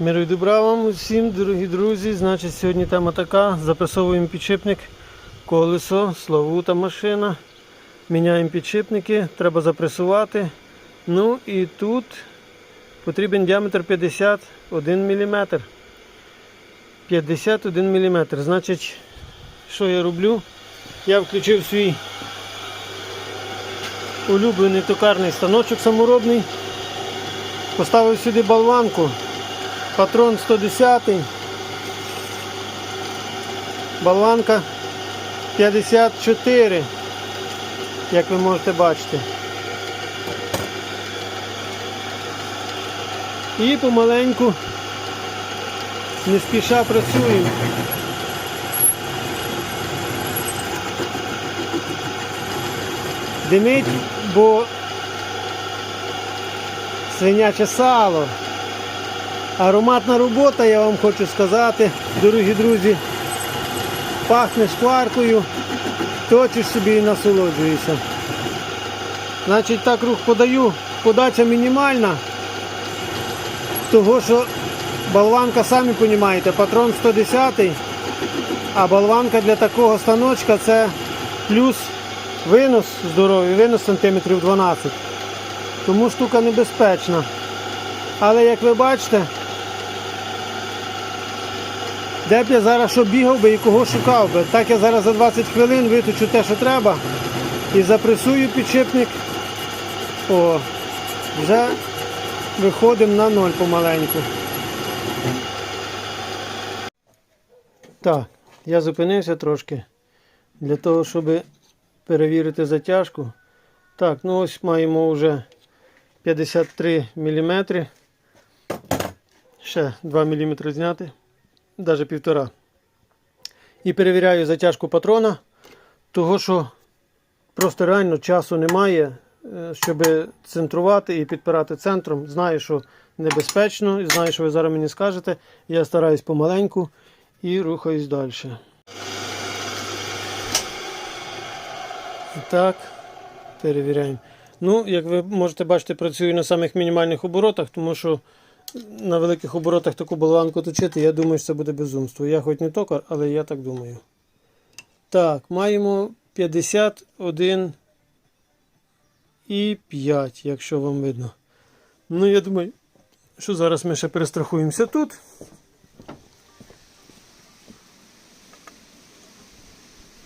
Миру добра вам усім, дорогі друзі. Значить, сьогодні тема така. Запресовуємо підшипник, колесо, славута машина. Міняємо підшипники, треба запресувати. Ну і тут потрібен діаметр 51 мм. 51 мм. Значить, що я роблю? Я включив свій улюблений токарний станочок саморобний. Поставив сюди болванку. Патрон 110. Болванка 54, як ви можете бачити. І помаленьку, не спіша працюємо. Димить, бо свиняче сало. Ароматна робота, я вам хочу сказати, дорогі друзі. Пахне шкваркою, точиш собі і насолоджуєшся. Значить, так рух подаю, подача мінімальна, того що болванка, самі розумієте, патрон 110, а болванка для такого станочка це плюс винос здоровий, винос сантиметрів 12. Тому штука небезпечна. Але як ви бачите, де б я зараз що бігав би і кого шукав би. Так я зараз за 20 хвилин виточу те, що треба, і запресую підшипник. О, вже виходимо на ноль помаленьку. Так, я зупинився трошки для того, щоб перевірити затяжку. Так, ну ось маємо вже 53 мм. Ще 2 мм зняти, навіть півтора. І перевіряю затяжку патрона, того що просто реально часу немає, е, щоб центрувати і підпирати центром. Знаю, що небезпечно, і знаю, що ви зараз мені скажете. Я стараюсь помаленьку і рухаюсь далі. І так, перевіряємо. Ну, як ви можете бачити, працюю на самих мінімальних оборотах, тому що на великих оборотах таку болванку точити, я думаю, що це буде безумство. Я хоч не токар, але я так думаю. Так, маємо 51 і 5, якщо вам видно. Ну, я думаю, що зараз ми ще перестрахуємося тут.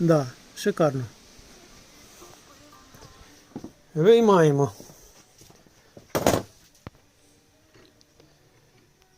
Да, шикарно. Виймаємо.